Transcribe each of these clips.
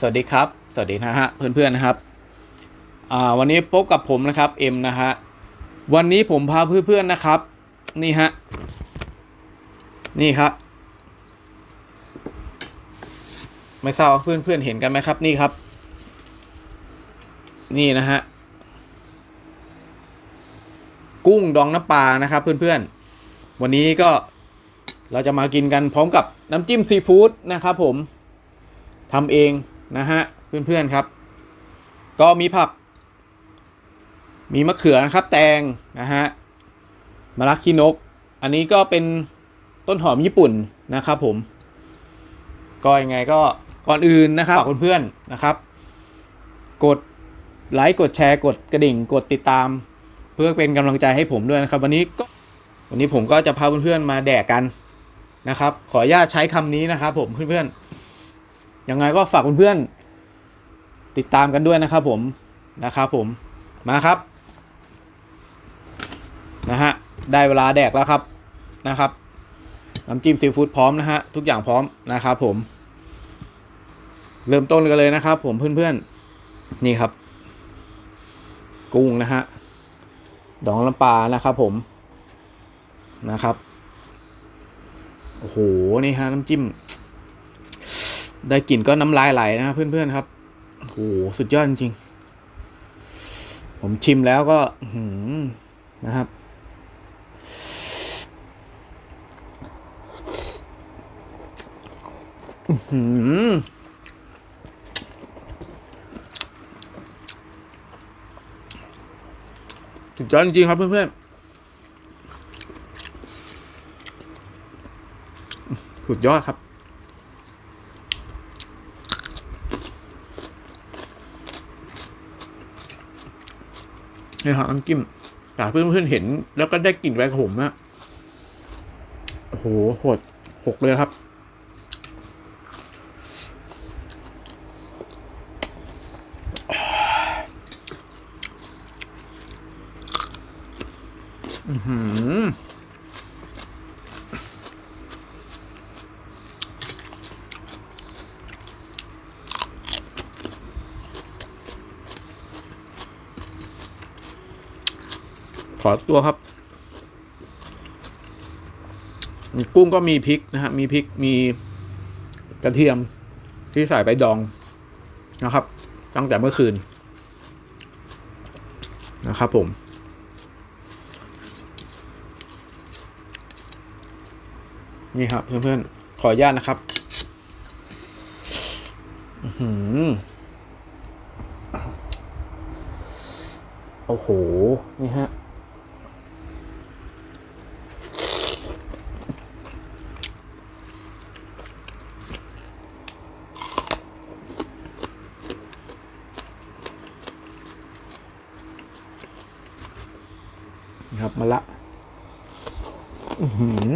สวัสดีครับ สวัสดีนะฮะเพื่อนๆนะครับอ่าวันนี้พบกับผมนะครับเอ็มนะฮะวันนี้ผมพาเพื่อนๆนะครับ นี่ฮะนี่ครับ ไม่ทราบว่าเพื่อนๆเห็นกันไหมครับนี่ครับ นี่นะฮะกุ้งดองน้ำปลานะครับ เพื่อนๆ วันนี้ก็เราจะมากินกันพร้อมกับน้ำจิ้มซีฟู้ดนะครับผมทำเอง นะฮะเพื่อนๆครับ ก็มีผัก มีมะเขือนะครับ แตงนะฮะมะระขี้นก อันนี้ก็เป็นต้นหอมญี่ปุ่นนะครับผมก็ยังไงก็ก่อนอื่นนะครับฝากเพื่อนๆนะครับ กดไลค์กดแชร์ กดกระดิ่ง กดติดตาม เพื่อเป็นกำลังใจให้ผมด้วยนะครับ วันนี้ก็วันนี้ผมก็จะพาเพื่อนๆมาแดกกันนะครับ ขออนุญาตใช้คำนี้นะครับผมเพื่อนๆ ยังไงก็ฝากเพื่อนๆติดตามกันด้วยนะครับผมนะครับผมมาครับนะฮะได้เวลาแดกแล้วครับนะครับน้ำจิ้มซีฟู้ดพร้อมนะฮะทุกอย่างพร้อมนะครับผม เริ่มต้นกันเลยนะครับ ผมเพื่อนๆนี่ครับ กุ้งนะฮะดองลำปลานะครับผมนะครับโอ้โหนี่ฮะน้ำจิ้ม ได้กลิ่นก็น้ำลายไหลนะครับเพื่อนๆครับโอ้โหสุดยอดจริง ผมชิมแล้วก็หืนะครับหืสุดยอดจริงครับเพื่อนๆ สุดยอดครับ นี่ครับน้ำจิ้มแต่เพื่อนๆเห็น แล้วก็ได้กลิ่นแวงผมนะโอ้โหโหดหกเลยครับ อือหือ ขอตัวครับ กุ้งก็มีพริกนะฮะมีพริกมีกระเทียมที่ใส่ไปดองนะครับ ตั้งแต่เมื่อคืนนะครับผมนี่ครับเพื่อนๆ ขออนุญาตนะครับอื้อหือโอ้โห นี่ฮะ นี่ครับมาละอือหือ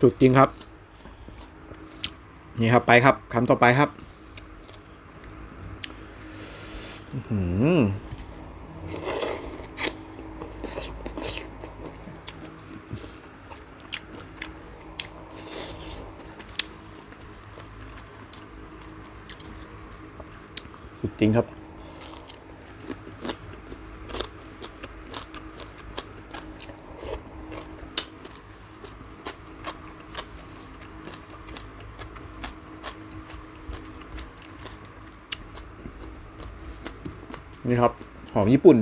สุดจริงครับ นี่ครับไปครับคำต่อไปครับหือจริงครับ นี่ครับ หอมญี่ปุ่น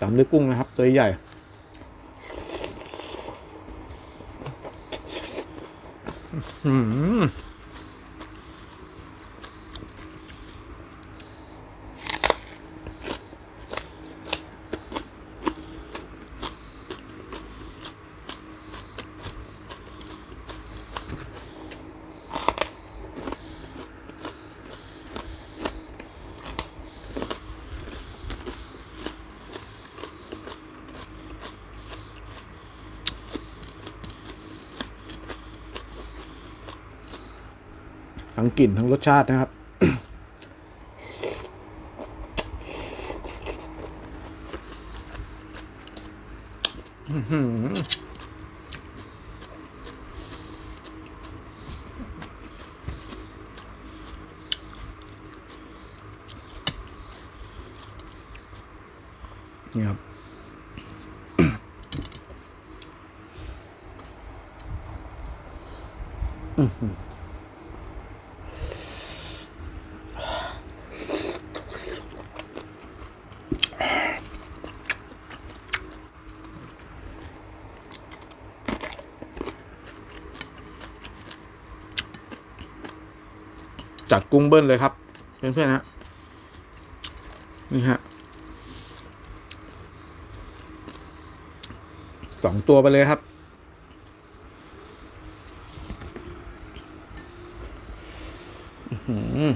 ตามด้วยกุ้งนะครับ ตัวใหญ่อื้อ ทั้งกลิ่นทั้งรสชาตินะครับอื้อหือนี่ครับ จัดกุ้งเบิ้ลเลยครับเพื่อนๆนะนี่ฮะสองตัวไปเลยครับ อื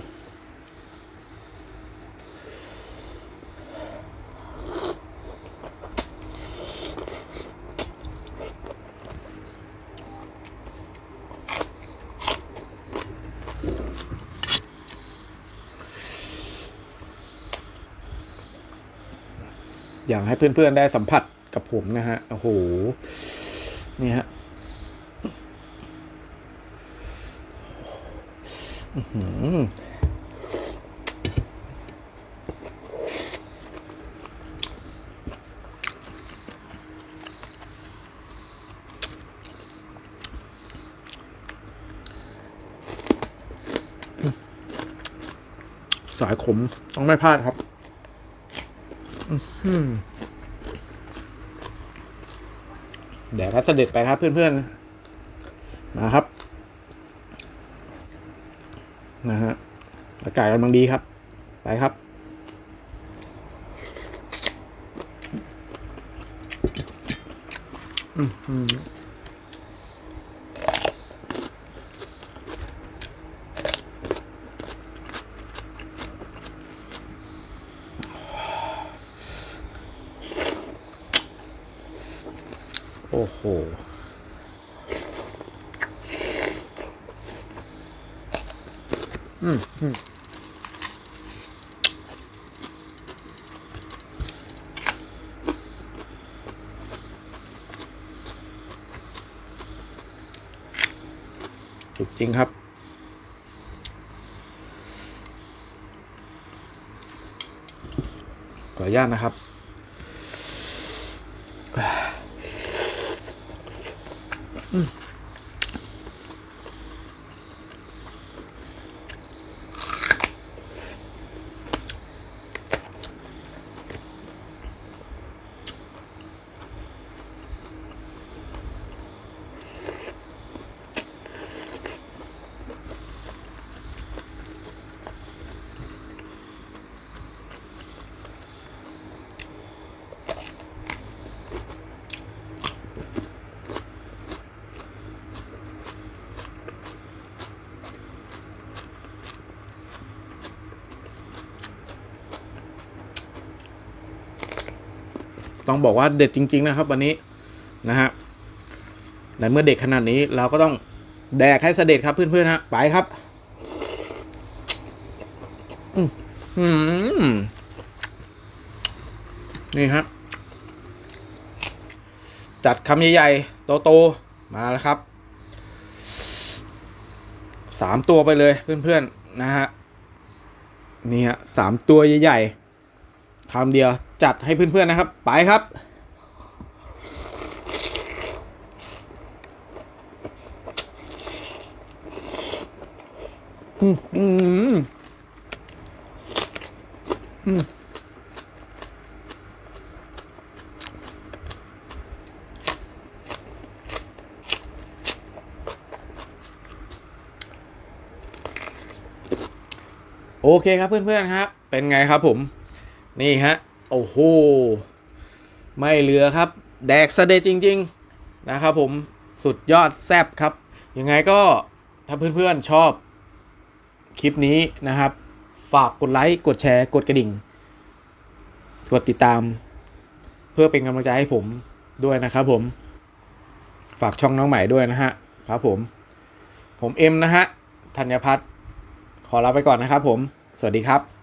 อยากให้เพื่อนๆได้สัมผัสกับผมนะฮะ โอ้โห นี่ฮะสายขมต้องไม่พลาดครับ เดี๋ยวก็เสด็จไปครับเพื่อนๆมาครับ นะฮะอากาศกำลังดีครับ ไปครับอืม อโอ้โห อืมอืมสุดจริงครับขออนุญาตนะครับ Mm. ต้องบอกว่าเด็ดจริง ๆ นะครับ วันนี้นะฮะในเมื่อเด็กขนาดนี้เราก็ต้องแดกให้เสด็จครับเพื่อนๆฮะไปครับนี่ครับ จัดคำใหญ่ๆโตๆมาแล้วครับสามตัวไปเลยเพื่อนๆนะฮะนี่ฮะสามตัวใหญ่ๆคำเดียว จัดให้เพื่อนๆนะครับ ไปครับ อืมอืมอืมโอเคครับเพื่อนๆครับ เป็นไงครับผม นี่ฮะ โอ้โห ไม่เหลือครับ แดกสะเดจริง ๆ นะครับผม สุดยอดแซบครับ ยังไงก็ถ้าเพื่อนๆชอบคลิปนี้นะครับ ฝากกดไลค์ กดแชร์ กดกระดิ่ง กดติดตาม เพื่อเป็นกำลังใจให้ผมด้วยนะครับผม ฝากช่องน้องใหม่ด้วยนะฮะ ครับผม ผมเอ็มนะฮะ ธัญพัฒน์ขอลาไปก่อนนะครับผม สวัสดีครับ